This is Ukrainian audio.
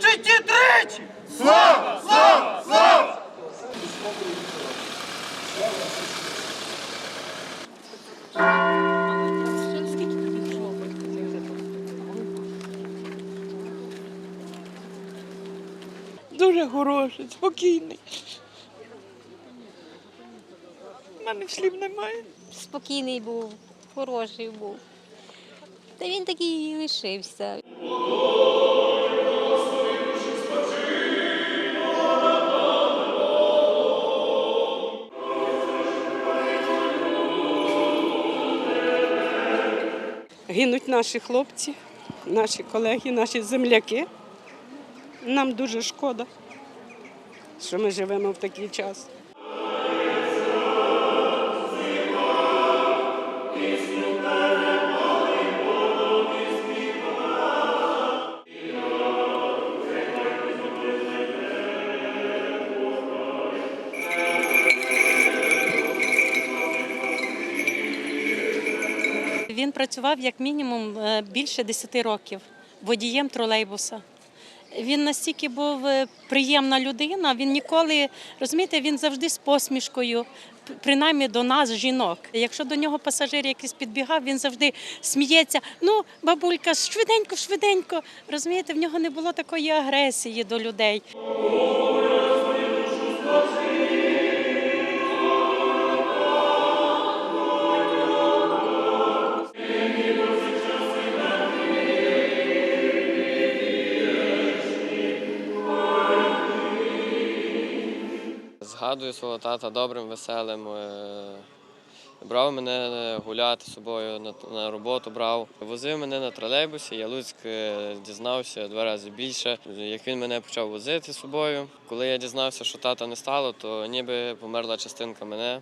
Защити тричі! Слава! Слава! Слава! Дуже хороший, спокійний. У мене слів немає. Спокійний був, хороший був. Та він такий і лишився. Гинуть наші хлопці, наші колеги, наші земляки. Нам дуже шкода, що ми живемо в такий час. Він працював як мінімум е, більше 10 років водієм тролейбуса. Він настільки був е, приємна людина, він ніколи, розумієте, він завжди з посмішкою, принаймні до нас, жінок. Якщо до нього пасажир якийсь підбігав, він завжди сміється. Ну, бабулька, швиденько, швиденько. Розумієте, в нього не було такої агресії до людей. Згадую свого тата добрим, веселим. е, Брав мене гуляти з собою на, на роботу брав. Возив мене на тролейбусі. Я Луцьк е, дізнався два рази більше. Як він мене почав возити з собою. Коли я дізнався, що тата не стало, то ніби померла частинка мене.